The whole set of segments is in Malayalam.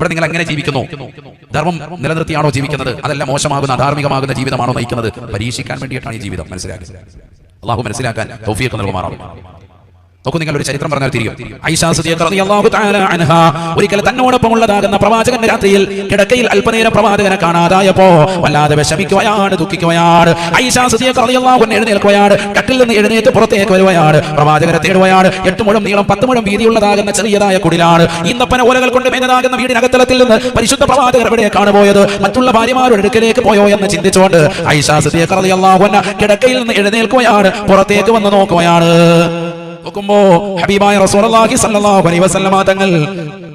ഇവിടെ നിങ്ങൾ എങ്ങനെ ജീവിക്കുന്നു? ധർമ്മം നിലനിർത്തിയാണോ ജീവിക്കുന്നത്? അതല്ല മോശമാകുന്ന അധാർമികമാകുന്ന ജീവിതമാണോ നയിക്കുന്നത്? പരീക്ഷിക്കാൻ വേണ്ടിയിട്ടാണ് ഈ ജീവിതം മനസ്സിലാക്കുന്നത്. അള്ളാഹു മനസ്സിലാക്കാൻ തൗഫീഖ് നൽകുമാറാവും നോക്കൂ നിങ്ങൾ ഒരു ചരിത്രം പറഞ്ഞാൽ തിരിയും. ഒരിക്കൽ തന്നോടൊപ്പം ഉള്ളതാകുന്ന പ്രവാചകന്റെ രാത്രിയിൽ കിടക്കയിൽ അല്പനേരം പ്രവാചകനെ കാണാതായപ്പോ വല്ലാതെ വിഷമിക്കുകയാണ് ദുഃഖിക്കുകയാണ്. എഴുന്നേൽക്കുകയാണ് കട്ടിൽ നിന്ന് എഴുന്നേറ്റ് പുറത്തേക്ക് വരുകയാണ് പ്രവാചകനെ തേടുകയാണ്. എട്ട് മുഴം നീളം പത്ത് മുഴം വീതിയുള്ളതാകുന്ന ചെറിയതായ കുടിലാണ്. ഇന്നപ്പന ഓലകൾ കൊണ്ട് മേഞ്ഞതാകുന്ന വീടിനകത്തലത്തിൽ നിന്ന് പരിശുദ്ധ പ്രവാചകർ എവിടെയാണ് പോയത്? മറ്റുള്ള ഭാര്യമാരുടെ അടുക്കലേക്ക് പോയോ എന്ന് ചിന്തിച്ചുകൊണ്ട് ഐഷാ സിദ്ദീഖ കിടക്കയിൽ നിന്ന് എഴുന്നേൽക്കുകയാണ് പുറത്തേക്ക് വന്ന് നോക്കുകയാണ്. നോക്കുമ്പോ ഹബീബായ റസൂലുള്ളാഹി സ്വല്ലല്ലാഹു അലൈഹി വസല്ലമ തങ്ങൾ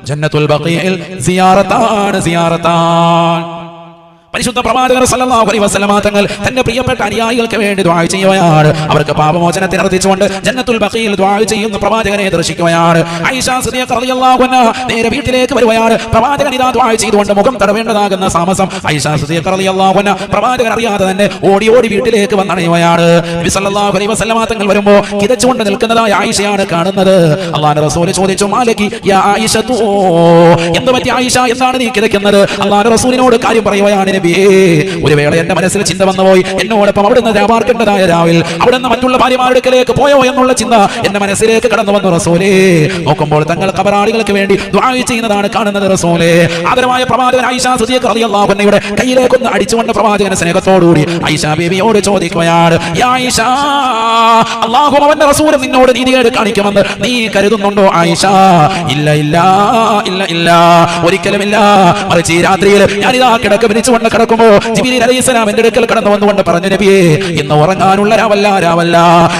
ജന്നത്തുൽ ബഖീഇൽ സിയാറത്താണ് സിയാറത്താണ്. പരിശുദ്ധ പ്രവാചകർ സല്ലല്ലാഹു അലൈഹി വസല്ലമ തങ്ങൾ തന്റെ പ്രിയപ്പെട്ട അനുയായികൾക്ക് വേണ്ടി ദുആ ചെയ്യുകയാണ്. അവർക്ക് പാപമോചനത്തിന് അർത്ഥിച്ചുകൊണ്ട് ജന്നത്തുൽ ബഖീൽ ദുആ ചെയ്യുന്ന പ്രവാചകനെ ദർശിക്കുകയാണ്. ആയിഷ സിദ്ദീഖ റളിയല്ലാഹു അൻഹ നേരെ വീട്ടിലേക്ക് വരുകയാണ്. പ്രവാചകൻ ഇതാ ദുആ ചെയ്തുകൊണ്ട് മുഖം തടവേണ്ടതാകുന്ന താമസം ആയിഷ സിദ്ദീഖ റളിയല്ലാഹു അൻഹ പ്രവാചകൻ അറിയാതെ തന്നെ ഓടി ഓടി വീട്ടിലേക്ക് വന്നണയുകയാണ് നബി സല്ലല്ലാഹു അലൈഹി വസല്ലമ തങ്ങൾ വരുമ്പോൾ കിതച്ചുകൊണ്ട് നിൽക്കുന്നതായ ആയിഷയാണ് കാണുന്നത്. അള്ളാഹുവിന്റെ റസൂൽ ചോദിച്ചു മാലകി യാ ആയിഷതു എന്ത് പറ്റി ആയിഷ എന്താണ് നീ കിതയ്ക്കുന്നത്? അള്ളാഹുവിന്റെ റസൂലിനോട് കാര്യം പറയുകയാണ് നബിയേ. ഒരു വേള എന്റെ മനസ്സിൽ ചിന്ത വന്നുപോയി. എന്നോടൊപ്പം അവിടുന്ന് വ്യാപാർക്കേണ്ടതായ രാവിൽ അവിടുന്ന് മറ്റുള്ള ഭാര്യമാരുടെക്കിലേക്ക് പോയോ എന്നുള്ള ചിന്ത എന്റെ മനസ്സിലേക്ക് കടന്നു വന്നു റസൂലേ. നോക്കുമ്പോൾ തങ്ങൾ കബറാളികൾക്ക് വേണ്ടി ദുആ ചെയ്യുന്നതാണ് കാണുന്നത് റസൂലേ. ആദരമായ പ്രവാചകൻ ആയിഷ സിദ്ദീഖ് റളിയല്ലാഹു അൻഹയുടെ കയ്യിലേക്കൊന്ന് അടിച്ചുകൊണ്ട് പ്രവാചകൻ സ്നേഹത്തോടുകൂടി. ആയിഷ ബേബിയോട് ചോദിക്കുകയാണ് യാ ആയിഷ അള്ളാഹു അവന്റെ റസൂൽ നിന്നോട് നീതികേട് കാണിക്കുമെന്ന് നീ കരുതുന്നുണ്ടോ ആയിഷ? ഇല്ല ഇല്ല ഇല്ല ഇല്ല ഒരിക്കലുമില്ല. മറിച്ച് ഈ രാത്രിയിൽ ഞാനിതാ കിടക്ക് വിരിച്ചുകൊണ്ട് കിടക്കുമ്പോ അലൈഹിസ്സലാം എന്റെ അടുക്കൽ കടന്നു വന്നുകൊണ്ട് പറഞ്ഞു നബിയെ ഇന്ന് ഉറങ്ങാനുള്ള രാവല്ല രാവല്ല.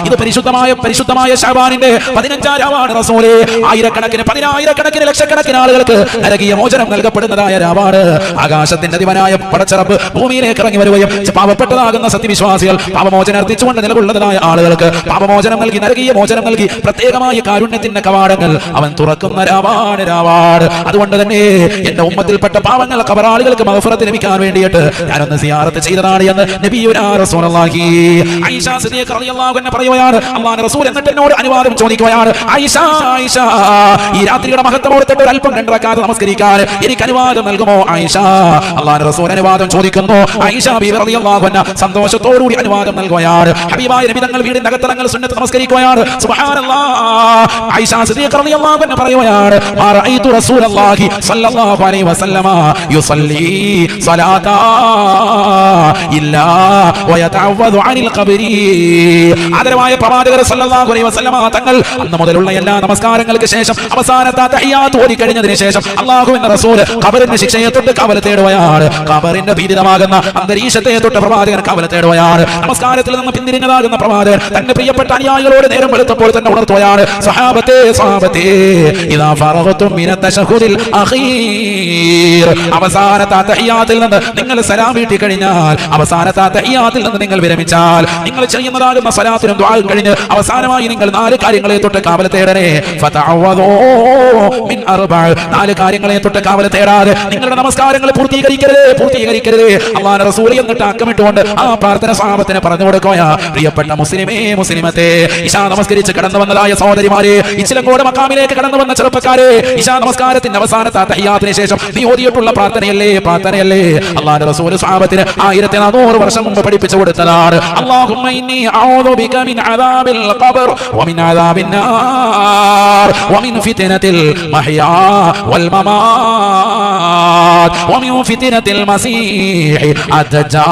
ഇത് പരിശുദ്ധമായ പരിശുദ്ധമായ ഷാബാനിന്റെ പതിനഞ്ചാം രാവാണ് റസൂലേ. ആയിരക്കണക്കിന് പതിനായിരക്കണക്കിന് ലക്ഷക്കണക്കിന് ആളുകൾക്ക് നരകീയ മോചനം നൽകപ്പെടുന്നതായ രാവാണ്. ആകാശത്തിന്റെ ദിവനായ പടച്ചറപ്പ് ഭൂമിയിലേക്ക് ഇറങ്ങി വരികയും പാവപ്പെട്ടതാകുന്ന സത്യവിശ്വാസികൾ പാപമോചനം അർത്ഥിച്ചുകൊണ്ട് നിലകൊള്ളുന്നതായ ആളുകൾക്ക് പാപമോചനം നൽകി നരകീയ മോചനം നൽകി പ്രത്യേകമായ കാരുണ്യത്തിന്റെ കവാടങ്ങൾ അവൻ തുറക്കുന്ന രാവാണ് രാവാണ്. അതുകൊണ്ട് തന്നെ എന്റെ ഉമ്മത്തിൽപ്പെട്ട പാവങ്ങൾ കബറാളികൾക്ക് മഹഫറത്ത് ലഭിക്കാൻ വേണ്ടിയിട്ട് ഞാനൊന്ന് സിയാറത്ത് ചെയ്തതാണ് എന്ന് പറയുകയാണ് ചോദിക്കുകയാണ്. ആയിഷ ആയിഷ ഈ നമസ്കരിക്കാൻ ആയിഷ ആയിഷ റളിയല്ലാഹു അൻഹ ഹബീബായ നബി സുന്നത്ത് നമസ്കരിക്കുകയാണ്. സുബ്ഹാനല്ലാഹ് ആയിഷ റളിയല്ലാഹു അൻഹ അലൈഹി വസല്ലമ ഇല്ലാ ആദരവായ പ്രവാചകർ സല്ലല്ലാഹു അലൈഹി വസല്ലമ തങ്ങൾ അന്ന് മുതലുള്ള എല്ലാ നമസ്കാരങ്ങൾക്ക് ശേഷം അവസാനത്തെ തഹിയാത്ത് ഓതി കഴിഞ്ഞതിന് ശേഷം അള്ളാഹുവിന്റെ റസൂൽ ഖബറിന്റെ ശിക്ഷയെ തൊട്ട് കവല തേടുകയാണ്. ഖബറിന്റെ ഭീതിതമാകുന്ന അന്തരീക്ഷത്തെ തൊട്ട് പ്രവാചകൻ കവല തേടുകയാണ്. നമസ്കാരത്തിൽ നിന്ന് പിന്തിരിഞ്ഞതാകുന്ന പ്രവാചകൻ തന്റെ പ്രിയപ്പെട്ട അനുയായികളോട് നേരം വെളുത്തപ്പോൾ തന്നെ ഉണർത്തുകയാണ്. സഹാബത്തെ സഹാബത്തെ ഇതാ ഫറഹത്തും മിന തശഹുദിൽ അഖീർ. അവസാനത്തെ തഹിയാത്തിൽ നിന്ന് നിങ്ങൾ സലാം വീട്ടി കഴിഞ്ഞാൽ അവസാനത്തെ തഹിയാത്തിൽ നിന്ന് നിങ്ങൾ വിരമിച്ചാൽ നിങ്ങൾ ചെയ്യുന്നതാകുന്ന സലാത്തിനും ദ്വാലും കഴിഞ്ഞ് അവസാനമായി നിങ്ങൾ നാല് കാര്യങ്ങളെ തൊട്ട് കാവല തേടരെ നാല് കാര്യങ്ങളെ തൊട്ട് കാവല തേടാതെ നിങ്ങളുടെ നമസ്കാരങ്ങൾ പൂർത്തീകരിക്കരുത് പൂർത്തീകരിക്കരുത്. അള്ളാഹുവിന്റെ റസൂൽ എന്നിട്ട് അക്കമിട്ടുകൊണ്ട് ആ പ്രാർത്ഥന സാപത്തിനെ പറഞ്ഞു കൊടുക്കുകയാ. പ്രിയപ്പെട്ട മുസ്ലിമേ മുസ്ലിമത്തെ ഇഷാ നമസ്കരിച്ച് കടന്നു വന്നതായ സഹോദരിമാരെ ഇച്ചിലങ്കോട് മക്കാമിലേക്ക് കടന്നു വന്ന ചെറുപ്പക്കാരെ ഇഷാ നമസ്കാരത്തിന്റെ അവസാനത്തെ തഹിയാത്തിന് ശേഷം നീ ഓതിയിട്ടുള്ള പ്രാർത്ഥനയല്ലേ പ്രാർത്ഥനയല്ലേ? അള്ളാഹുവിന്റെ റസൂൽ സാപത്തിന് ആയിരത്തി നാനൂറ് വർഷം മുമ്പ് പഠിപ്പിച്ചു കൊടുത്തതാണ്. അല്ലാഹുമ്മ ഇന്നി അഊദു ബിക മിൻ അദാബിൽ ഖബർ വമിൻ അദാബിൻ വമിൻ ഫിത്നത്തിൽ മഹ്യാ വൽ മമാത് വമിൻ ഫിത്നത്തിൽ മസീഹ് അദ്ദജാൽ.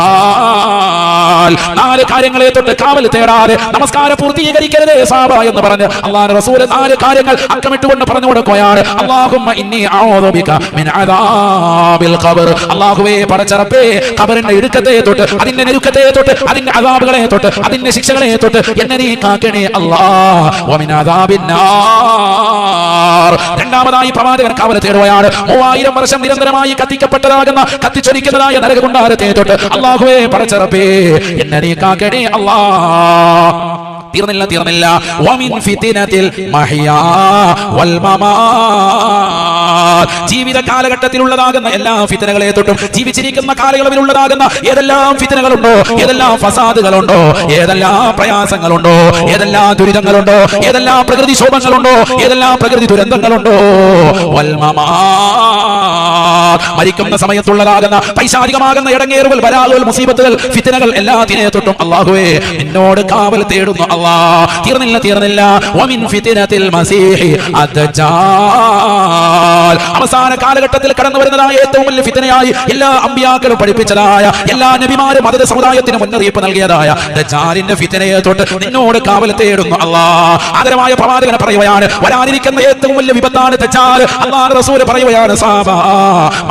നാല് കാര്യങ്ങളെ തൊട്ട് കാവൽ തേടാതെ നമസ്കാരം പൂർത്തീകരിക്കരുത് സാബ എന്ന് പറഞ്ഞ് അള്ളാഹുവിന്റെ റസൂൽ നാല് കാര്യങ്ങൾ അക്കമിട്ടുകൊണ്ട് പറഞ്ഞു കൊടുക്കുകയാണ്. അല്ലാഹുമ്മ ഇന്നി അഊദു ബിക മിൻ അദാബിൽ ഖബർ. അല്ലാഹുവേ പടച്ചറപ്പേ ഖബറിന്റെ ഇടുക്കത്തെ തൊട്ട് അതിന്റെ നെരുക്കത്തെ തൊട്ട് അതിന്റെ അതാപുകളെ തൊട്ട് അതിന്റെ ശിക്ഷകളെ തൊട്ട് എന്നെ നീ കാക്കണേ അല്ലാ. രണ്ടാമതായി പ്രവാചകൻ കാവല തേടുകയാണ്. മൂവായിരം വർഷം നിരന്തരമായി കത്തിക്കപ്പെട്ടതാകുന്ന കത്തിച്ചൊരിക്കുന്നതായ നരകുണ്ടാരത്തെ തൊട്ട്. അള്ളാഹുവേ പടച്ചറപ്പേ എന്നെ നീ കാക്കണേ അല്ലാ. തീർന്നില്ല തീർന്നില്ല. വമിൻ ഫിത്തിനത്തിൽ മഹിയാ ജീവിത കാലഘട്ടത്തിലുള്ളതാകുന്ന എല്ലാ ഫിത്തനകളെ തൊട്ടും ജീവിച്ചിരിക്കുന്ന കാലയളവിലുള്ളതാകുന്ന ഏതെല്ലാം ഫിത്തനകളുണ്ടോ ഏതെല്ലാം ഫസാദുകളുണ്ടോ ഏതെല്ലാം പ്രയാസങ്ങളുണ്ടോ ഏതെല്ലാം ദുരിതങ്ങളുണ്ടോ ഏതെല്ലാം പ്രകൃതി ശോഭങ്ങളുണ്ടോ ഏതെല്ലാം പ്രകൃതി ദുരന്തങ്ങളുണ്ടോ. മരിക്കുന്ന സമയത്തുള്ളതാകുന്ന പൈശാചികമാകുന്ന ഇടങ്ങേറുകൾ വരാളുകൾ മുസീബത്തുകൾ ഫിത്തനകൾ എല്ലാത്തിനെ തൊട്ടും അള്ളാഹുവേ എന്നോട് കാവൽ തേടുന്നു. തീർന്നില്ല തീർന്നില്ല. വമിൻ ഫിത്നത്തിൽ മസീഹി അദ്ദജാൽ. അവസാന കാലഘട്ടത്തിൽ കടന്നു വരുന്നതായ ഏറ്റവും വലിയ ഫിത്തനയായി എല്ലാ അമ്പിയാക്കളും പഠിപ്പിച്ചതായ എല്ലാ നബിമാരും മതത സമുദായത്തിന് മുന്നറിയിപ്പ് നൽകിയതായ ദജാലിന്റെ ഫിത്തനയെ തൊട്ട് നിന്നോട് കാവൽ തേടുന്നു അല്ലാ ആദരമായ പ്രവാചകനെ പറയുകയാണ് വരാനിരിക്കുന്ന ഏറ്റവും വലിയ വിപത്താണ് ദജാൽ. അല്ലാഹു റസൂൽ പറയുകയാണ് സാബാ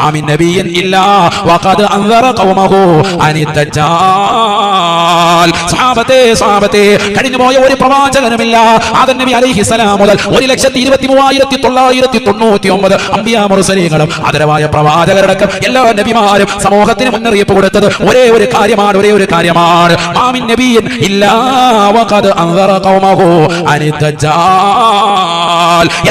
മാമിൻ നബിയൻ ഇല്ലാ. വഖദ് അൻദറ ഖൗമഹു അനി ദജാൽ. സഹാബത്തെ സഹാബത്തെ കഴിഞ്ഞു പോയ ഒരു പ്രവാചകനുമില്ല. ആദൻ നബി അലൈഹി സലാം മുതൽ ഒരു ലക്ഷത്തി ഇരുപത്തി മൂവായിരത്തി തൊള്ളായിരത്തി തൊണ്ണൂറ്റി ഒമ്പത് അമ്പിയാമുറസലീങ്ങളും ആദരവായ പ്രവാചകരടക്കം എല്ലാ നബിമാരും സമൂഹത്തിന് മുന്നറിയിപ്പ് കൊടുത്തത് ഒരേ ഒരു കാര്യമാണ് ഒരേ ഒരു കാര്യമാണ്. മാമിൻ നബിയൻ ഇല്ലാ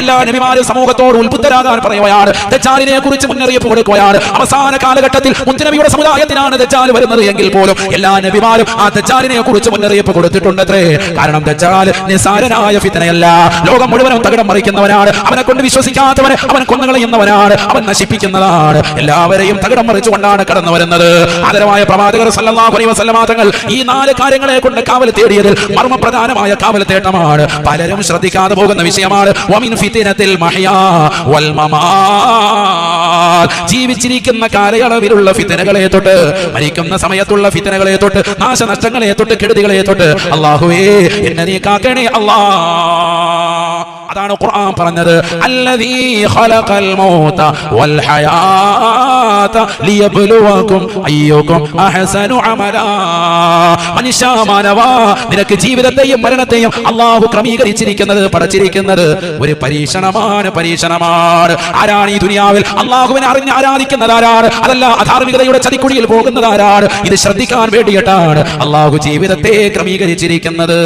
എല്ലാ നബിമാരും സമൂഹത്തോട് ഉത്ബുദ്ധരാകാൻ പറയുകയാണ് ദജാലിനെ കുറിച്ച് മുന്നറിയിപ്പ് കൊടുക്കുകയാണ്. അവസാന കാലഘട്ടത്തിൽ മുത്തുനബിയുടെ സമുദായത്തിനാണ് ദജാൽ വരുന്നത് എങ്കിൽ പോലും എല്ലാ നബിമാരും ആ ദജാലിനെ കുറിച്ച് മുന്നറിയിപ്പ് കൊടുത്തിട്ടുണ്ടത്രേ. കാരണം ദജാൽ നിസാരനായ ഫിത്തനയല്ല. ലോകം മുഴുവനും തകിടം മറിക്കുന്നവനാണ്. അവനെ കൊണ്ട് വിശ്വസിക്കാത്തവനെ അവൻ കൊന്നുകളയുന്നവനാണ് അവൻ നശിപ്പിക്കുന്നതാണ്. എല്ലാവരെയും തകിടം മറിച്ചുകൊണ്ടാണ് കടന്നു വരുന്നത്. ആദരവായ പ്രവാചകർ സല്ലല്ലാഹു അലൈഹി വസല്ലമ തങ്ങൾ ഈ നാല് കാര്യങ്ങളെ കൊണ്ട് കാവൽ തേടിയതിൽ മർമ്മപ്രധാനമായ കാവൽ തേട്ടമാണ്. പലരും ശ്രദ്ധിക്കാതെ പോകുന്ന വിഷയമാണ്. വമിൻ ഫിത്തിനത്തിൽ മഹയാ വൽ മമാത്. ജീവിച്ചിരിക്കുന്ന കാലയളവിലുള്ള ഫിത്തനകളെ തൊട്ട് മരിക്കുന്ന സമയത്തുള്ള ഫിത്തനകളെ തൊട്ട് നാശനഷ്ടങ്ങളെ തൊട്ട് കെടുതികളെ തൊട്ട് അള്ളാഹുവേ എന്നെ നീ കാക്കണേ അല്ലാ. അതാണ് ഖുർആൻ പറഞ്ഞത് അല്ലദീ ഖലഖൽ മൗത വൽ ഹയാത ലിയബ്ലുവകും അയ്യുകും അഹ്സനു അമലാ. മനുഷ്യ മാനവാ നിനക്ക് ജീവിതത്തെയും മരണത്തെയും അള്ളാഹു ക്രമീകരിച്ചിരിക്കുന്നത് പടച്ചിരിക്കുന്നത് ഒരു പരീക്ഷണമാണ് പരീക്ഷണമാണ്. ആരാണ് ഈ ദുനിയാവിൽ? അള്ളാഹുവിനെ അറിഞ്ഞ് ആരാധിക്കുന്നത് ആരാണ്? അതല്ല അധാർമികതയുടെ ചതിക്കുഴിയിൽ പോകുന്നത് ആരാണ്? ഇത് ശ്രദ്ധിക്കാൻ വേണ്ടിയിട്ടാണ് അള്ളാഹു ജീവിതത്തെ ക്രമീകരിച്ചിരിക്കുന്നത്.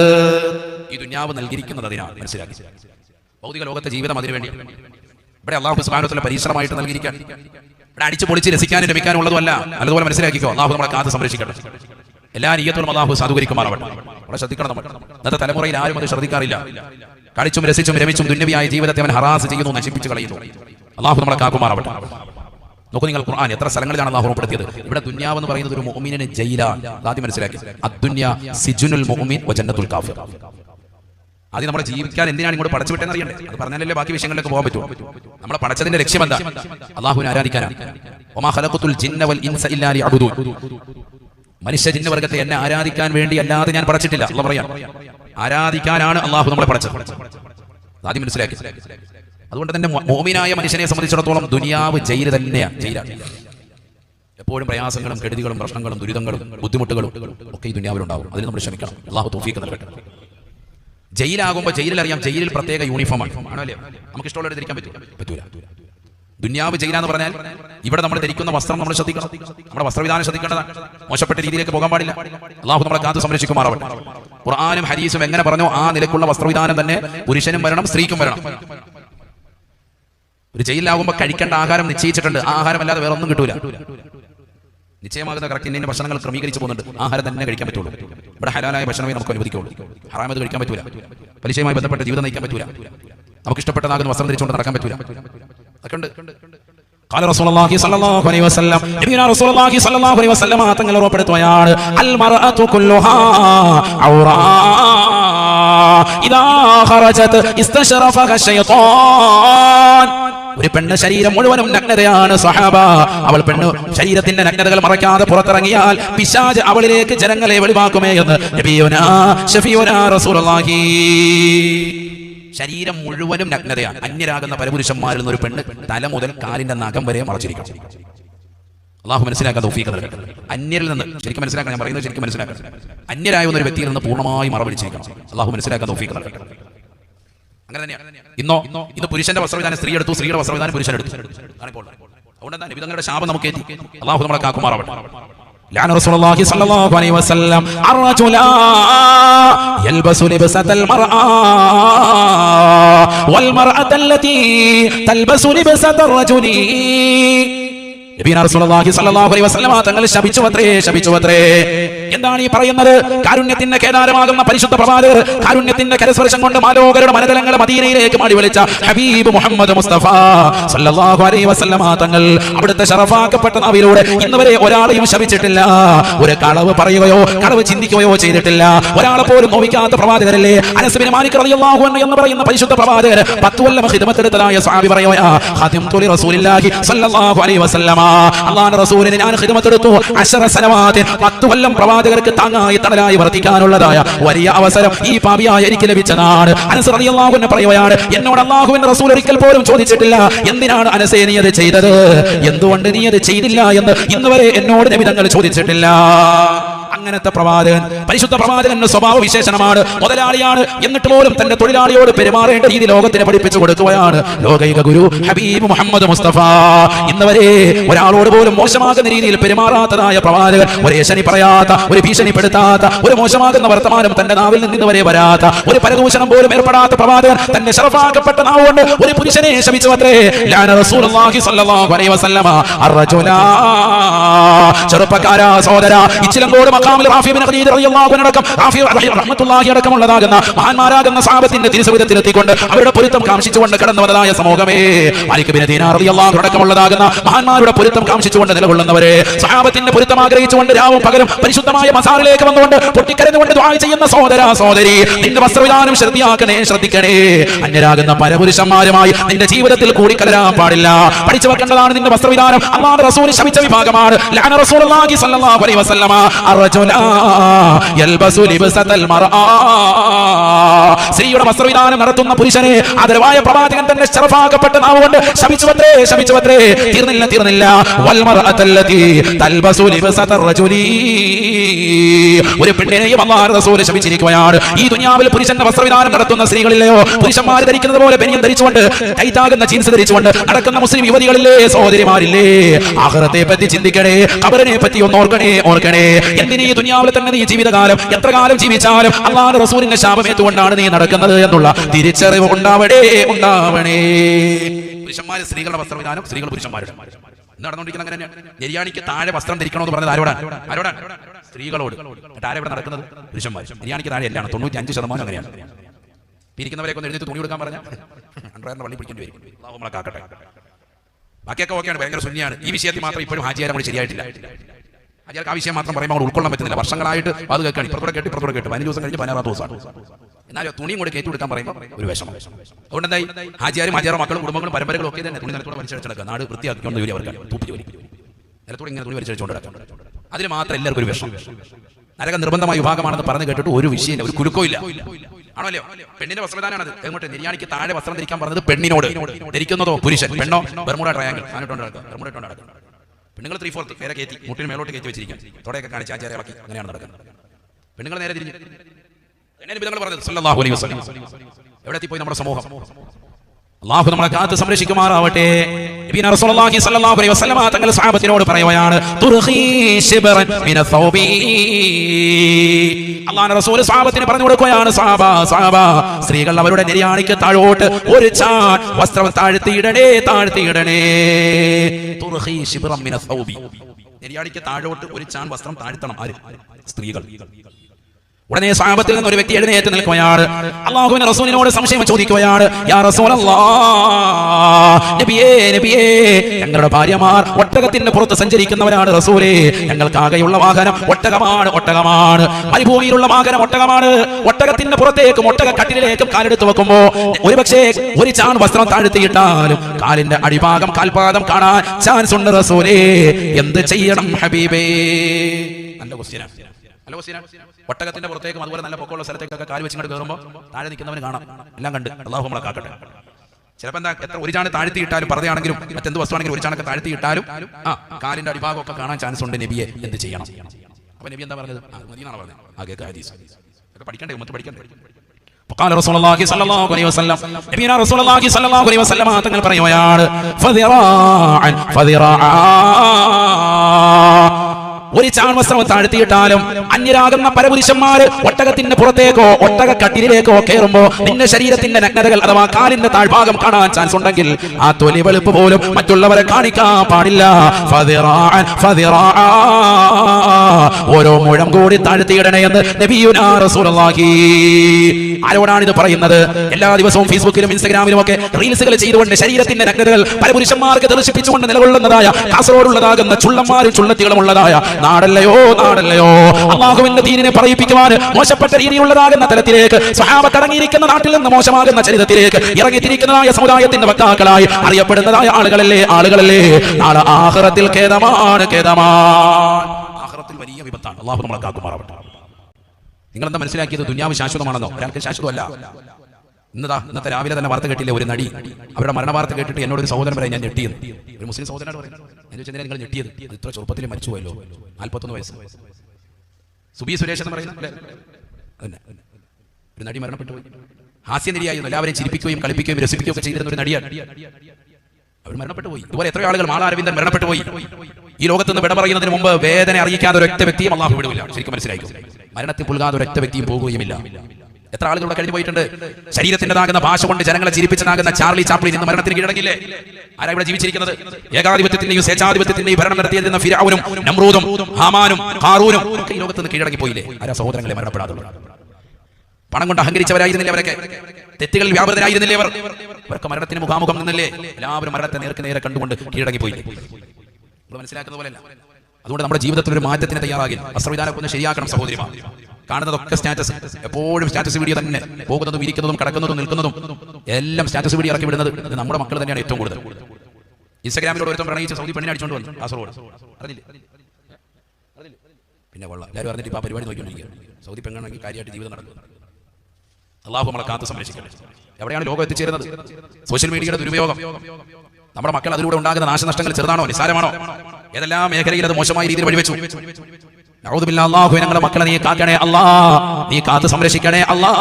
ഈ ദുനിയാവ് നൽകിയിരിക്കുന്നത് അതിനാണ്. മനസ്സിലാക്കി. ഭൗതിക ലോകത്തെ ജീവിതം അതിനു വേണ്ടി. ഇവിടെ അള്ളാഹു സുബാനത്തിലെ പരീക്ഷണമായിട്ട് നൽകിയിരിക്കാൻ. ഇവിടെ അടിച്ചു പൊളിച്ച് രസിക്കാനും രമിക്കാനും ഉള്ളതല്ല അതുപോലെ മനസ്സിലാക്കിക്കോ. അള്ളാഹു നമ്മളെ കാത്ത് സംരക്ഷിക്കട്ടെ. എല്ലാ നീയത്തോടും അള്ളാഹു സാധൂകരിക്കുമാറാവട്ടെ. അവിടെ ശ്രദ്ധിക്കണം നമ്മൾ. ഇന്നത്തെ തലമുറയിൽ ആരും അത് ശ്രദ്ധിക്കാറില്ല. കളിച്ചും രസിച്ചും രമിച്ചും ദുന്യവിയായ ജീവിതത്തെ അവൻ ഹറാസ് ചെയ്യുന്നു നശിപ്പിച്ചു കളയുന്നു. അള്ളാഹു നമ്മളെ കാക്കുമാറാവട്ടെ. നോക്കൂ നിങ്ങൾ ഖുർആൻ എത്ര സ്ഥലങ്ങളിലാണ് അള്ളാഹു ഉൾപ്പെടുത്തിയത്? ഇവിടെ ദുന്യാവ് എന്ന് പറയുന്നത് ഒരു മുഅ്മിനിന് ജയിലാണ് ആദ്യം മനസ്സിലാക്കി. അദ്ദുന്യ സിജുനുൽ മുഅ്മിൻ വജന്നത്തുൽ കാഫിർ. ആദ്യം നമ്മളെ ജീവിക്കാൻ എന്തിനാണ് ഇങ്ങോട്ട് പടച്ചു വിട്ടെന്ന് അറിയണ്ടേ? അത് പറഞ്ഞാലല്ലേ ബാക്കി വിഷയങ്ങളിലേക്ക് പോകാൻ പറ്റുമോ നമ്മളെ പഠിച്ചതിന്റെ ലക്ഷ്യം എന്താ? അള്ളാഹുവിനെ ആരാധിക്കാനാണ് മനുഷ്യ ജിന്നവർഗത്തെ എന്നെ ആരാധിക്കാൻ വേണ്ടി അല്ലാതെ ഞാൻ പടച്ചിട്ടില്ല. അല്ല പറയാം. ആരാധിക്കാനാണ് അള്ളാഹു നമ്മളെ പടച്ചത്? ആദ്യം മനസ്സിലാക്കി. അതുകൊണ്ട് തന്നെ മോമിനായ മനുഷ്യനെ സംബന്ധിച്ചിടത്തോളം ദുനിയാവ് ജയിൽ തന്നെയാണ് ജയിലാണ് എപ്പോഴും പ്രയാസങ്ങളും കെടുതികളും പ്രശ്നങ്ങളും ദുരിതങ്ങളും ബുദ്ധിമുട്ടുകളും ഒക്കെ ഈ ദുനിയാവിലുണ്ടാവും. അതിന് നമ്മൾ ശ്രമിക്കണം. അള്ളാഹു തോഫീക്ക് നൽകട്ടെ. ജയിലാകുമ്പോൾ ജയിലിൽ അറിയാം ജയിലിൽ പ്രത്യേക യൂണിഫോമാണ്. ആണല്ലേ? നമുക്ക് ഇഷ്ടമുള്ള ധരിക്കാൻ പറ്റും. പറ്റൂല. ദുന്യാവ് ജയിലാന്ന് പറഞ്ഞാൽ ഇവിടെ നമ്മൾ ധരിക്കുന്ന വസ്ത്രം നമ്മൾ ശ്രദ്ധിക്കണം. നമ്മുടെ വസ്ത്രവിധാനം ശ്രദ്ധിക്കേണ്ടതാണ് മോശപ്പെട്ട രീതിയിലേക്ക് പോകാൻ പാടില്ല. അള്ളാഹു നമ്മളെ കാത്തു സംരക്ഷിക്കുമാറാവട്ടെ. ഖുർആാനും ഹരീസും എങ്ങനെ പറഞ്ഞോ ആ നിലക്കുള്ള വസ്ത്രവിധാനം തന്നെ പുരുഷനും വരണം സ്ത്രീക്കും വരണം. ഒരു ജയിലിലാകുമ്പോൾ കഴിക്കേണ്ട ആഹാരം നിശ്ചയിച്ചിട്ടുണ്ട്. ആഹാരം അല്ലാതെ വേറെ ഒന്നും കിട്ടൂല. നിശ്ചയമാകുന്ന കറക്റ്റ് ഇന്ന ഭക്ഷണങ്ങൾ ക്രമീകരിച്ചു പോകുന്നുണ്ട് ആഹാരം തന്നെ കഴിക്കാൻ പറ്റുള്ളൂ ഇവിടെ ഹലാലായ ഭക്ഷണമേ നമുക്ക് അനുവദിക്കുള്ളൂ ഹറാമത് കഴിക്കാൻ പറ്റൂല പലിശയുമായി ബന്ധപ്പെട്ട ജീവിതം നയിക്കാൻ പറ്റൂല നമുക്ക് ഇഷ്ടപ്പെട്ടതാകുന്ന വസ്ത്രം ധരിച്ചുകൊണ്ട് നടക്കാൻ പറ്റൂല അതൊക്കെ ഉണ്ട് قال رسول الله صلى الله عليه وسلم نبينا رسول الله صلى الله عليه وسلم തങ്ങൾ ഉറപ്പെടുത്തുകയാണ് المرأة كلها عوراء إذا خرجت استشرفها الشيطان ഒരു പെണ്ണ് ശരീരം മുഴുവനും നഗ്നതയാണ് സഹാബ. അവൾ പെണ്ണ് ശരീരത്തിന്റെ നഗ്നതകൾ മറയ്ക്കാതെ പുറത്തിറങ്ങിയാൽ പിശാജ് അവളിലേക്ക് ജനങ്ങളെ വെളിവാക്കുമേ എന്ന് ശരീരം മുഴുവനും നഗ്നതയാണ് അന്യരാകുന്ന പരപുരുഷന്മാരിൽ നിന്ന് ഒരു പെണ്ണ് തല മുതൽ കാലിന്റെ നഖം വരെ മറച്ചിരിക്കണം അള്ളാഹു മനസ്സിലാക്കാൻ തൗഫീഖ് അന്യരിൽ നിന്ന് ശരിക്കും മനസ്സിലാക്കാൻ ഞാൻ പറയുന്നത് ശരിക്കും മനസ്സിലാക്കണം അന്യരായ ഒരു വ്യക്തിയിൽ നിന്ന് പൂർണമായി മറവിളിച്ചിരിക്കണം. അള്ളാഹു മനസ്സിലാക്കാൻ തൗഫീഖ് അങ്ങനെ തന്നെയാണ് ഇന്നോ ഇന്ന് പുരുഷന്റെ വസ്ത്രവിധാനം സ്ത്രീ എടുത്തു സ്ത്രീയുടെ വസ്ത്രവിധാനം പുരുഷൻ എടുത്തു അതാണിപ്പോൾ അതുകൊണ്ട് എന്താ നിബിതങ്ങളുടെ ശാപം നമുക്ക് ഏറ്റി അള്ളാഹു നമ്മളെ കാക്കുമാറാവട്ടെ لعن رسول الله صلى الله عليه وسلم الرجل يلبس لبسة المرأة والمرأة التي تلبس لبسة الرجل തങ്ങൾ ശപിച്ചു അത്രേ ശപിച്ചു അത്രേ എന്താണ് ഈ പറയുന്നത്? കാരുണ്യത്തിന്റെ കേദാരമാകുന്ന പരിശുദ്ധ പ്രവാചകർ കാരുണ്യത്തിന്റെ കരസ്പർശം കൊണ്ട് മാലോകരുടെ മനതലങ്ങളെ മദീനയിലേക്ക് മാടി വിളിച്ച ഹബീബ് മുഹമ്മദ് മുസ്തഫ സല്ലല്ലാഹു അലൈഹി വസല്ലമ തങ്ങൾ അവിടുത്തെ ഷറഫാക്കപ്പെട്ട നാവിലൂടെ ഇന്നുവരെ ഒരാളെയും ശപിച്ചിട്ടില്ല. ഒരു കളവ് പറയുകയോ കളവ് ചിന്തിക്കുകയോ ചെയ്തിട്ടില്ല. ഒരാളെ പോലും നോവിക്കാത്ത പ്രവാചകരല്ലേ അനസ്ബിന് മാലിക് റളിയല്ലാഹു അൻഹു എന്ന് പറയുന്ന പരിശുദ്ധ പ്രവാചകർ പത്ത് കൊല്ലം ഖിദ്മത്തെടുത്തതായ സ്വഹാബി പറയുകയാ തുലി റസൂലില്ലാഹി സല്ലല്ലാഹു അലൈഹി വസല്ലമ അല്ലാഹുവിന്റെ റസൂലിനെ ഞാൻ ഖിദ്മത്തെടുത്തു. അശറ സനവാത്ത് പത്ത് കൊല്ലം പ്രവാചകർക്ക് താങ്ങായി തണലായി വർത്തിക്കാനുള്ളതായ വലിയ അവസരം ഈ പാപിയായ എനിക്ക് ലഭിച്ചതാണ്. അനസ് റളിയല്ലാഹു അൻഹു പറയുകയാണ് എന്നോട് അള്ളാഹുവിന്റെ റസൂൽ ഒരിക്കൽ പോലും ചോദിച്ചിട്ടില്ല. എന്തിനാണ് അനസേ നീ അത് ചെയ്തത്? എന്തുകൊണ്ട് നീ അത് ചെയ്തില്ല എന്ന് ഇന്നുവരെ എന്നോട് നിമിതങ്ങൾ ചോദിച്ചിട്ടില്ല. അങ്ങനത്തെ പ്രവാചകൻ പരിശുദ്ധ പ്രവാചകന്റെ സ്വഭാവ വിശേഷണമാണ്. മുതലാളിയാണ് എന്നിട്ട് പോലും തന്റെ തൊഴിലാളിയോട് പെരുമാറേണ്ട രീതി ലോകത്തിന് പഠിപ്പിച്ചു കൊടുക്കുകയാണ്. ലോകൈക ഗുരു ഹബീബ് മുഹമ്മദ് മുസ്തഫ. ഇന്ന് വരെ ഒരാളോട് പോലും മോശമാകുന്ന രീതിയിൽ പെരുമാറാത്തതായ പ്രവാചകൻ ഒരു ശനി പറയാത്ത ഒരു ഭീഷണിപ്പെടുത്താത്ത ഒരു മോശമാകുന്ന വർത്തമാനം തന്റെ നാവിൽ നിന്ന് വരെ വരാത്ത ഒരു പരദൂഷണം പോലും ഏർപ്പെടാത്ത പ്രവാചകൻ തന്റെ നാവ് നാവുകൊണ്ട് ഒരു പുരുഷനെ ശമിച്ചു അത്രേ ചെറുപ്പക്കാരാ സഹോദര ഇച്ചിലങ്കോട് മഖാമിൽ റാഫി ബിൻ റളിയല്ലാഹു അൻഹു അടക്കം റാഫി റഹ്മത്തുള്ളാഹി അടക്കമുള്ളതാകുന്ന മഹാന്മാരാകുന്ന സാഹബത്തിന്റെ തിരുസവിധത്തിൽ എത്തിക്കൊണ്ട് അവരുടെ പൊരുത്തം കാംക്ഷിച്ചുകൊണ്ട് കടന്നു സമൂഹമേ. മാലിക് ബിൻ ദീനാർ റളിയല്ലാഹു അടക്കമുള്ളതാകുന്ന മഹാന്മാരുടെ പൊരുത്തം കാംക്ഷിച്ചുകൊണ്ട് നിലകൊള്ളുന്നവരെ സഹാബത്തിന്റെ പൊരുത്തം ആഗ്രഹിച്ചുകൊണ്ട് രാവും പകലും പരിശുദ്ധമായ മസാറിലേക്ക് വന്നുകൊണ്ട് പൊട്ടിക്കരഞ്ഞുകൊണ്ട് ദുആ ചെയ്യുന്ന സഹോദര സഹോദരി നിന്റെ വസ്ത്രവിധാനം ശ്രദ്ധിയാക്കണേ ശ്രദ്ധിക്കണേ. അന്യരാകുന്ന പരപുരുഷന്മാരുമായി നിന്റെ ജീവിതത്തിൽ കൂടിക്കലരാൻ പാടില്ല. പഠിച്ചു വെക്കേണ്ടതാണ് നിന്റെ വസ്ത്രവിധാനം. അള്ളാഹുവിന്റെ റസൂൽ ശമിച്ച വിഭാഗമാണ്. ലഅന റസൂലുള്ളാഹി സ്വല്ലല്ലാഹു അലൈഹി വസല്ലമ. മർആ സ്ത്രീയുടെ വസ്ത്രവിധാനം നടത്തുന്ന പുരുഷനെ ആദരവായ പ്രവാചകൻ തന്നെ ശറഫാക്കപ്പെട്ട നാവുകൊണ്ട് ശപിച്ചുവത്രേ ശപിച്ചുവത്രേ. തീർന്നില്ല തീർന്നില്ല. ഒരു പെണ്ണിനെയും അള്ളാഹു റസൂൽ ശപിച്ചിരിക്കുകയാണ്. ഈ ദുനിയാവിൽ പുരുഷന്റെ വസ്ത്രവിധാനം നടത്തുന്ന സ്ത്രീകളിലെയോ പുരുഷന്മാർ ധരിക്കുന്നത് പോലെ ബനിയൻ ധരിച്ചുകൊണ്ട് ടൈറ്റാകുന്ന ജീൻസ് ധരിച്ചുകൊണ്ട് നടക്കുന്ന മുസ്ലിം യുവതികളില്ലേ സഹോദരിമാരില്ലേ? ആഹ്റത്തെ പറ്റി ചിന്തിക്കണേ ഖബറിനെ പറ്റി ഒന്ന് ഓർക്കണേ ഓർക്കണേ. എന്തിനീ ഈ ദുനിയാവിൽ തന്നെ നീ ജീവിതകാലം എത്ര കാലം ജീവിച്ചാലും അള്ളാഹു റസൂലിന്റെ ശാപമേറ്റുകൊണ്ടാണ് നീ നടക്കുന്നത് എന്നുള്ള തിരിച്ചറിവ് ഉണ്ടാവണേ ഉണ്ടാവണേ. പുരുഷന്മാര് സ്ത്രീകളുടെ വസ്ത്രവിധാനം സ്ത്രീകൾ പുരുഷന്മാരുടെ. നടന്നുകൊണ്ടിരിക്കുന്ന അങ്ങനെ തന്നെയാണ്. നെരിയാണിക്ക് താഴെ വസ്ത്രം ധരിക്കണമെന്ന് പറഞ്ഞത് ആരോടാണ് ആരോടാണ് സ്ത്രീകളോട്. ആരെവിടെ നടക്കുന്നത്? പുരുഷന്മാർ നെരിയാണിക്ക് താഴെ എല്ലാം തൊണ്ണൂറ്റി അഞ്ച് ശതമാനം അങ്ങനെയാണ്. പിരിക്കുന്നവരെ ഒന്ന് എഴുന്നേറ്റ് തുണി കൊടുക്കാൻ പറഞ്ഞാൽ അണ്ടറിന്റെ വള്ളി പിടിക്കേണ്ടി വരും. നമ്മളെ കാക്കട്ടെ. ബാക്കിയൊക്കെ ഓക്കെയാണ്. ഭയങ്കര ശൂന്യാണ് ഈ വിഷയത്തിൽ മാത്രം ഇപ്പോഴും ഹാജിയാരെ കൂടി ശരിയായിട്ടില്ല. ഹാജിയാർക്ക് ആവശ്യം മാത്രം പറയുമ്പോൾ അവിടെ ഉൾക്കൊള്ളാൻ പറ്റുന്നില്ല. വർഷങ്ങളായിട്ട് അത് കേൾക്കണം. ഇപ്പുറത്തൂടെ കേട്ട് ഇപ്പുറത്തൂടെ കേട്ട്. പതിനഞ്ച് ദിവസം കഴിഞ്ഞ് പതിനാറാം ദിവസമാണ്. എന്നാലും തുണിയും കൂടി കയറ്റി കൊടുക്കാൻ പറയുമ്പോൾ ഒരു വിഷമം. അതുകൊണ്ട് എന്തായി ഹാജിയാറോ മക്കളും കുടുംബങ്ങളും പരമ്പരകളും ഒക്കെ തന്നെ തുണി നിലത്തോടെ വലിച്ചടിച്ചെടുക്കുക. നാട് വൃത്തിയാക്കിക്കൊണ്ട് ജോലി അവർക്ക്. തൂപ്പി ജോലി. നിലത്തോടെ ഇങ്ങനെ തുണി വലിച്ചടിച്ചുകൊണ്ട് അതിന് മാത്രം എല്ലാവർക്കും ഒരു വിഷമം. നരക നിർബന്ധമായ വിഭാഗമാണെന്ന് പറഞ്ഞു കേട്ടിട്ട് ഒരു വിഷയമില്ല. ഒരു കുരുക്കോ ഇല്ല. ആണോ അല്ലയോ പെണ്ണിന്റെ വസ്ത്രധാനാണ് എങ്ങോട്ട്? നിര്യാണിക്ക് താഴെ വസ്ത്രം ധരിക്കാൻ പറഞ്ഞത് പെണ്ണിനോട്. ധരിക്കുന്നതോ? പുരുഷൻ. പെണ്ണോ? ബർമുട ട്രയാങ്കിൾ. ബർമുട പെണ്ണുങ്ങൾ ത്രീ ഫോർത്ത് നേരെ കയറ്റി മുട്ടിന് മേലോട്ട് കയറ്റി വെച്ചിരിക്കാം തൊടയൊക്കെ കാണിച്ച് ആചാര്യ ഇളക്കി അങ്ങനെയാണ് നടക്കുന്നത്. പെണ്ണുങ്ങൾ നേരെ തിരിഞ്ഞു. എന്നെ പറഞ്ഞത് അലൈഹി എവിടെ എത്തിപ്പോയി നമ്മുടെ സമൂഹം? അള്ളാഹു നമ്മളെ കാത്ത് സംരക്ഷിക്കുമാറാവട്ടെ. തങ്ങൾ പറയുകയാണ് പറഞ്ഞു സ്ത്രീകൾ അവരുടെ നിര്യാണിക്ക് താഴോട്ട് ഒരു ചാൺ വസ്ത്രം താഴ്ത്തിയിടണേ താഴ്ത്തിയിടണേ. നിര്യാണിക്ക് താഴോട്ട് ഒരു ചാൺ വസ്ത്രം താഴ്ത്തണം ആര്? സ്ത്രീകൾ. ഉടനെ സാപത്തിൽ നിന്ന് ഒരു വ്യക്തി എഴുന്നേറ്റ് നിൽക്കുകയാണ്. അള്ളാഹുവിന്റെ റസൂലിനോട് സംശയം ചോദിക്കുകയാണ്. യാ നബിയേ നബിയേ ഞങ്ങളുടെ ഭാര്യമാർ ഒട്ടകത്തിന്റെ പുറത്ത് സഞ്ചരിക്കുന്നവരാണ് റസൂലേ. ഞങ്ങൾക്ക് ആകെയുള്ള വാഹനം ഒട്ടകമാണ് ഒട്ടകമാണ്. മരുഭൂമിയിലുള്ള വാഹനം ഒട്ടകമാണ്. ഒട്ടകത്തിന്റെ പുറത്തേക്കും ഒട്ടക കട്ടിലേക്കും കാലെടുത്ത് വെക്കുമ്പോ ഒരുപക്ഷേ ഒരു ചാൺ വസ്ത്രം താഴ്ത്തിയിട്ടാലും കാലിന്റെ അടിഭാഗം കാൽപാദം കാണാൻ ചാൻസ് ഉണ്ട് റസൂലേ. എന്ത് ചെയ്യണം ഹബീബേ? നല്ല ക്വസ്റ്റ്യനാണ്. നല്ല ക്വസ്റ്റ്യനാണ് ഒട്ടകത്തിന്റെ പുറത്തേക്കും അതുപോലെ നല്ല പൊക്കമുള്ള സ്ഥലത്തേക്കൊക്കെ കാല് വെച്ചിങ്ങോട്ട് കയറുമ്പോൾ താഴെ നിൽക്കുന്നവന് കാണാം എല്ലാം കണ്ട് അള്ളാഹു നമ്മളെ കാക്കട്ടെ ചിലപ്പോൾ എന്താ എത്ര ഒരു ചാണ് താഴ്ത്തിയിട്ടാലും പറഞ്ഞാണെങ്കിലും മറ്റെന്ത് വസ്തുവാണെങ്കിലും ഒരു ചാണൊക്കെ താഴ്ത്തിയിട്ടാലും ആ കാലിന്റെ അടിഭാഗം ഒക്കെ കാണാൻ ചാൻസ് ഉണ്ട് നബിയെ എന്ത് ചെയ്യണം അപ്പൊ നബി എന്താ പറഞ്ഞത് ആ, മതി എന്നാണ് പറഞ്ഞത് ആകെ ഹദീസ് ഒക്കെ പഠിക്കണ്ടേ ഉമ്മത്ത് പഠിക്കണ്ടേ فقال رسول الله صلى الله عليه وسلم نبينا رسول الله صلى الله عليه وسلم തങ്ങൾ പറയുകയാണ് فذراعا فذراعا ഒരു ചാൺവസ്ത്രം താഴ്ത്തിയിട്ടാലും അന്യരാകുന്ന പരപുരുഷന്മാര് ഒട്ടകത്തിന്റെ പുറത്തേക്കോ ഒട്ടക കട്ടിലേക്കോ കയറുമ്പോ നിന്റെ ശരീരത്തിന്റെ നഗ്നതകൾ അഥവാ കാലിന്റെ താഴ്ഭാഗം കാണാൻ ചാൻസ് ഉണ്ടെങ്കിൽ ആ തൊലി വെളുപ്പ് പോലും മറ്റുള്ളവരെ കാണിക്കാൻ പാടില്ല. ഓരോ മുഴം കൂടി താഴ്ത്തിയിടണേ എന്ന് നബിയുനാ റസൂലുള്ളാഹി. ആരോടാണ് ഇത് പറയുന്നത്? എല്ലാ ദിവസവും ഫേസ്ബുക്കിലും ഇൻസ്റ്റാഗ്രാമിലും ഒക്കെ റീൽസുകൾ ചെയ്തുകൊണ്ട് ശരീരത്തിന്റെ നഗ്നതകൾ പല പുരുഷന്മാർക്ക് ദർശിപ്പിച്ചുകൊണ്ട് നിലകൊള്ളുന്നതായ കാസർഗോഡുള്ളതാകുന്ന ചുള്ളന്മാരും ചുള്ളത്തികളും ഉള്ളതായ നാടല്ലയോ നാടല്ലയോ അള്ളാഹുവിന്റെ ദീനിനെ പറയിപ്പിക്കുവാൻ മോശപ്പെട്ട രീതിയിലുള്ളതാകുന്ന തലത്തിലേക്ക് സ്വഹാബത്ത് അടങ്ങിയിരിക്കുന്ന നാട്ടിൽ നിന്ന് മോശമാകുന്ന ചരിത്രത്തിലേക്ക് ഇറങ്ങിത്തിരിക്കുന്നതായ സമുദായത്തിന്റെ വക്താക്കളായി അറിയപ്പെടുന്നതായ ആളുകളല്ലേ ആളുകളല്ലേ. നാളെ ആഹ്റത്തിൽ ഖേദമാണ് ഖേദമാണ്. വലിയ വിപത്താണ്. അള്ളാഹു നമ്മളെ കാക്കുമാറാവട്ടെ. നിങ്ങൾ എന്താ മനസ്സിലാക്കിയത്? ദുന്യാവ് ശാശ്വതമാണെന്നോ? ഒരാൾക്ക് ശാശ്വതമല്ല. ഇന്നതാ ഇന്നത്തെ രാവിലെ തന്നെ വാർത്ത കേട്ടില്ലേ ഒരു നടി? അവരുടെ മരണ വാർത്ത കേട്ടിട്ട് എന്നോട് ഒരു സഹോദരൻ പറയാൻ ഞാൻ ഞെട്ടിയത്. ഒരു മുസ്ലിം സഹോദരനോട് ചോദിച്ചാൽ നിങ്ങൾ ഞെട്ടിയത്. ഇത് ഇത്ര ചെറുപ്പത്തിൽ മരിച്ചു പോയല്ലോ നാൽപ്പത്തൊന്ന് വയസ്സ്. സുബി സുരേഷ് എന്ന് പറയുന്നത്? ഒരു നടി മരണപ്പെട്ടു പോയി ഹാസ്യനിരിയായിരുന്നു എല്ലാവരെയും ചിരിപ്പിക്കുകയും കളിപ്പിക്കുകയും രസിപ്പിക്കുകയും ചെയ്തിരുന്ന ഒരു നടിയാണ്. അവർ മരണപ്പെട്ടു പോയി ഇതുപോലെ എത്ര ആളുകൾ മാള അരവിന്ദൻ മരണപ്പെട്ടു പോയി ഈ ലോകത്ത് നിന്ന് വിട പറയുന്നതിന് മുമ്പ് വേദന അറിയിക്കാതെ ഒരൊറ്റ വ്യക്തിയും അള്ളാഹു വിടുവില്ല ശരിക്കും മനസ്സിലായി മരണത്തിൽ പുൽകാതെ ഒരൊറ്റ വ്യക്തിയും പോകുകയുമില്ല. എത്ര ആളുകൾ ഇവിടെ കഴിഞ്ഞു പോയിട്ടുണ്ട് ശരീരത്തിന്റെതാകുന്ന ഭാഷ കൊണ്ട് ജനങ്ങളെ ചിരിപ്പിച്ചതാകുന്ന ചാർലി ചാപ്ലിൻ ഇന്ന് മരണത്തിന് കീഴടങ്ങില്ലേ ആരാ ഇവിടെ ജീവിച്ചിരിക്കുന്നത്? ഏകാധിപത്യത്തിന്റെയും സ്വേച്ഛാധിപത്യത്തിന്റെയും ഭരണം നടത്തിയിരുന്ന ഫിരാവുനും നമ്രൂദും ഹാമാനും ഹാറൂനും ഒക്കെ ഈ ലോകത്ത് നിന്ന് കീഴടങ്ങി പോയില്ലേ ആരാ സഹോദരങ്ങളെ മരണപ്പെടാതുള്ള പണം കൊണ്ട് അഹങ്കരിച്ചവരായിരുന്നില്ലേ അവരൊക്കെ? തെറ്റുകളിൽ വ്യാപൃതരായിരുന്നില്ലേ അവർ? അവർക്ക് മരണത്തിന് മുഖാമുഖം നിന്നില്ലേ? എല്ലാവരും മരണത്തെ നേർക്ക് നേരെ കണ്ടുകൊണ്ട് കീഴടങ്ങി പോയില്ലേ നമ്മൾ മനസ്സിലാക്കുന്ന പോലെയല്ല. അതുകൊണ്ട് നമ്മുടെ ജീവിതത്തിൽ ഒരു മാറ്റത്തിന് തയ്യാറാകി. വസ്ത്രവിധാനമൊക്കെ ഒന്ന് ശരിയാക്കണം സഹോദരിമാർ കാണുന്നതൊക്കെ സ്റ്റാറ്റസ് എപ്പോഴും സ്റ്റാറ്റസ് വീഡിയോ തന്നെ. പോകുന്നതും ഇരിക്കുന്നതും കിടക്കുന്നതും നിൽക്കുന്നതും എല്ലാം സ്റ്റാറ്റസ് വീഡിയോ ഇറക്കി വിടുന്നത് നമ്മുടെ മക്കൾ തന്നെയാണ് ഏറ്റവും കൂടുതൽ. ഇൻസ്റ്റാഗ്രാമിലൂടെ ഒരുത്തം പ്രണയിച്ച് സൗദി പെണ്ണിനെ അടിച്ചുകൊണ്ട് വന്നു കാസർഗോഡ്. അറിഞ്ഞില്ല? പിന്നെ കൊള്ളാം. എല്ലാവരും അറിഞ്ഞിട്ട് ഇപ്പൊ ആ പരിപാടി നോക്കിക്കൊണ്ടിരിക്കുക സൗദി പെണ്ണാണെങ്കിൽ കാര്യമായിട്ട് ജീവിതം നടക്കുന്നത് അള്ളാഹു നമ്മളെ കാത്ത് സംരക്ഷിക്കട്ടെ. എവിടെയാണ് ലോകം എത്തിച്ചേരുന്നത്? സോഷ്യൽ മീഡിയയുടെ ദുരുപയോഗം. നമ്മുടെ മക്കൾ അതിലൂടെ ഉണ്ടാകുന്ന നാശനഷ്ടങ്ങൾ ചെറുതാണോ? നിസ്സാരമാണോ? ഏതെല്ലാം മേഖലയിൽ അത് മോശമായ രീതിയിൽ വഴിവെച്ചു? അള്ളാഹു ഞങ്ങളുടെ മക്കളെ നീ കാക്കണേ അല്ലാ നീ കാത്ത് സംരക്ഷിക്കണേ അല്ലാ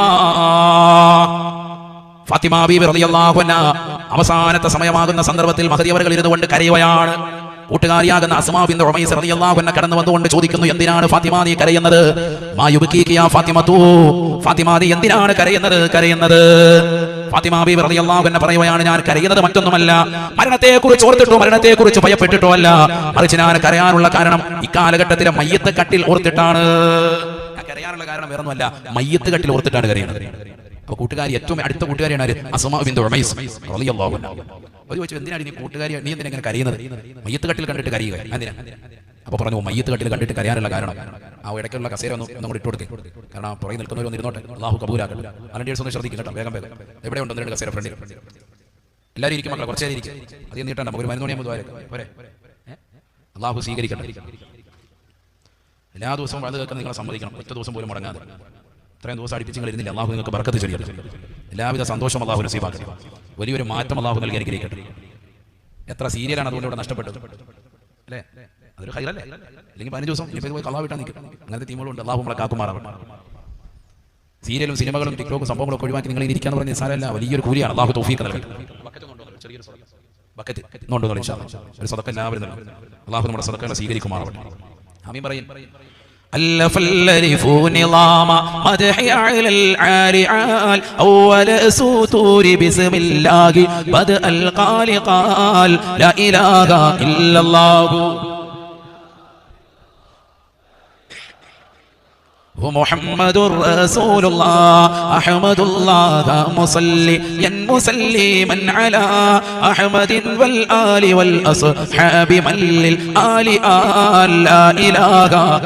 ഫാത്തിമ ബീബി റളിയല്ലാഹു അൻഹ അവസാനത്തെ സമയമാകുന്ന സന്ദർഭത്തിൽ മഹദിയവറുകൾ ഇരുന്നുകൊണ്ട് കരയുകയാണ്. കൂട്ടുകാരിയാകുന്ന അസ്മാ ബിൻ ഉമൈസ് റളിയല്ലാഹു അൻഹ കടന്നു വന്നുകൊണ്ട് ചോദിക്കുന്നു എന്തിനാണ് ഫാത്തിമ നീ കരയുന്നത്? മാ യുബ്കീക യാ ഫാത്തിമ തൂ. ഫാത്തിമ നീ എന്തിനാണ് കരയുന്നത്? കരയുന്നത് ഫാത്തിമ എന്നെ പറയുകയാണ് ഞാൻ കരയുന്നത് മറ്റൊന്നുമല്ല. മരണത്തെ കുറിച്ച് ഓർത്തിട്ടോ മരണത്തെ കുറിച്ച് ഭയപ്പെട്ടിട്ടോ അല്ല മറിച്ച് ഞാൻ കരയാനുള്ള കാരണം ഇക്കാലഘട്ടത്തിലെ മയ്യത്ത് കട്ടിൽ ഓർത്തിട്ടാണ്. കരയാനുള്ള കാരണം വേറൊന്നുമല്ല മയ്യത്ത് കട്ടിൽ ഓർത്തിട്ടാണ് കരയുന്നത്. അപ്പൊ കൂട്ടുകാരി ഏറ്റവും അടുത്ത കൂട്ടുകാരിയാണ് ആര്? അസ്മാ ബിന്ദു റളിയല്ലാഹു അൻഹ. ഒരു ചോദിച്ചു എന്തിനാണ് നീ കൂട്ടുകാരി നീ എന്തിനാ ഇങ്ങനെ കരയുന്നത്? മയ്യത്ത് കട്ടിൽ കണ്ടിട്ട് കരയുക. എന്തിനാ? അപ്പൊ പറഞ്ഞു മയ്യത്ത് കട്ടിൽ കണ്ടിട്ട് കരയാനുള്ള കാരണം. ആ ഇടയ്ക്കുള്ള കസേര ഒന്ന് നമ്മൾ ഇട്ട് കൊടുക്കേ. കാരണം പുറകെ നിൽക്കുന്നവരൊന്ന് ഇരുന്നോട്ടെ അള്ളാഹു കബൂലാക്കട്ടെ. വലണ്ടിയേഴ്സ് ഒന്ന് ശ്രദ്ധിക്കും കേട്ടോ വേഗം വേഗം. എവിടെ ഉണ്ടോ ഒന്ന് രണ്ട് കസേര ഫ്രണ്ടിൽ. എല്ലാവരും ഇരിക്കും മക്കളെ കുറച്ചേരം ഇരിക്കും. അധികം നീട്ടണ്ട ഒരു മരുന്ന് മണിയാകുമ്പോൾ പോരെ? അള്ളാഹു സ്വീകരിക്കട്ടെ. എല്ലാ ദിവസവും വളരെ കേൾക്കാൻ നിങ്ങളെ സമ്മതിക്കണം. ഒറ്റ ദിവസം പോലും മുടങ്ങാതെ. ഇത്രയും ദിവസം അടുപ്പിച്ച് നിങ്ങൾ ഇരുന്നില്ല. അള്ളാഹു നിങ്ങൾക്ക് ബർക്കത്ത് ചൊല്ലിയത് എല്ലാവിധ സന്തോഷം അള്ളാഹു നസീബാക്കട്ടെ. വലിയൊരു മാറ്റം അള്ളാഹു നൽകിയിരിക്കട്ടെ എത്ര സീരിയലാണ് അതുകൊണ്ട് ഇവിടെ നഷ്ടപ്പെട്ടത്. അല്ലേ? അതൊരു ഹൈറല്ലേ അല്ലെങ്കിൽ പതിനഞ്ച് ദിവസം ഇനിയിപ്പോൾ ഇത് പോയി കള്ളാ വിട്ടാൽ നിൽക്കും അങ്ങനത്തെ ടീമുകളുണ്ട് അള്ളാഹു നമ്മളെ കാക്കുമാറാവട്ടെ സീരിയലും സിനിമകളും ടിക്ടോക്കും സംഭവങ്ങളും ഒക്കെ ഒഴിവാക്കി നിങ്ങൾ ഇരിക്കാന്ന് പറഞ്ഞ നിസ്സാരമല്ല വലിയൊരു കൂലിയാണ് അള്ളാഹു തൗഫീഖ് നൽകട്ടെ ബക്കറ്റ് ഇന്നുണ്ടോ എന്ന് ഇൻഷാ അല്ലാ. ഒരു സദക്ക എല്ലാവരും നൽകും അള്ളാഹു നമ്മുടെ സദക്കകളെ സ്വീകരിക്കുമാറാവട്ടെ ആമീൻ പറയും ألف الألف نظام مدحي على العال عال أول سطور بسم الله بدأ القال قال لا إله إلا الله ومحمد رسول الله أحمد الله مصليا مسلما على أحمد والآل والأصحاب من للآل آل لا إله